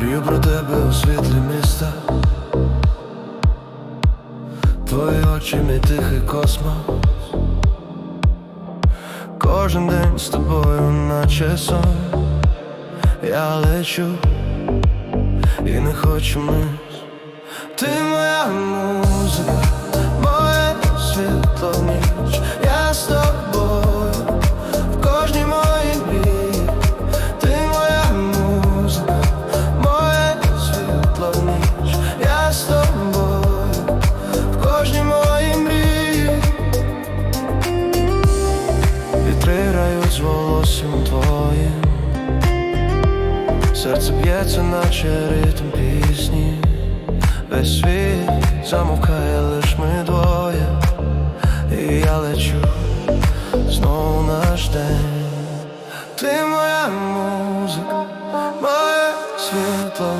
Мрію про тебе у світлі міста, твої очі, мій тихий космос, кожен день з тобою наче сон. Я лечу і не хочу мить. Ти моя музика, моє світло ніч, я сто. Твоїм. Серце б'ється, наче ритм пісні. Весь світ замовкає лиш ми двоє, і я лечу знову наш день. Ти моя музика, моє світло.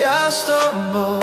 Я з тобою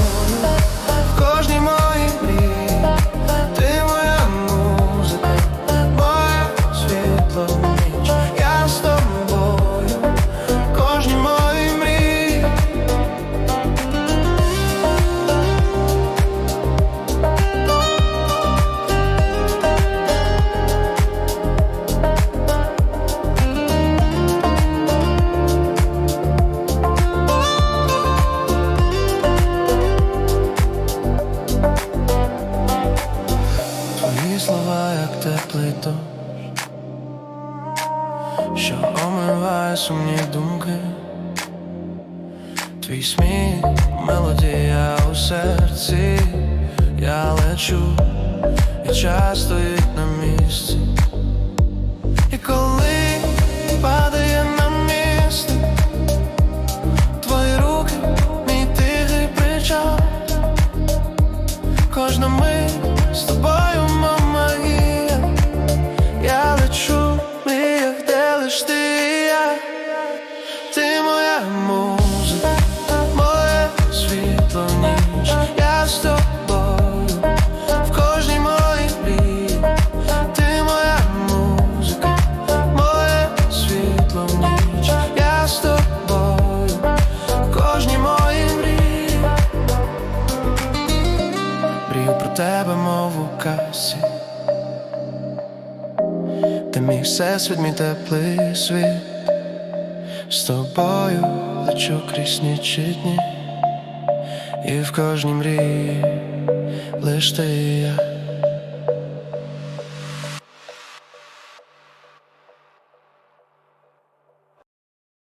як теплий дощ, що омиває сумні думки. Твій сміх, мелодія у серці, я лечу, і час стоїть на місці. Тебе, мов у касі. Ти мій всесвіт, мій теплий світ. З тобою лечу крізь нічі дні. І в кожній мрії лиш ти я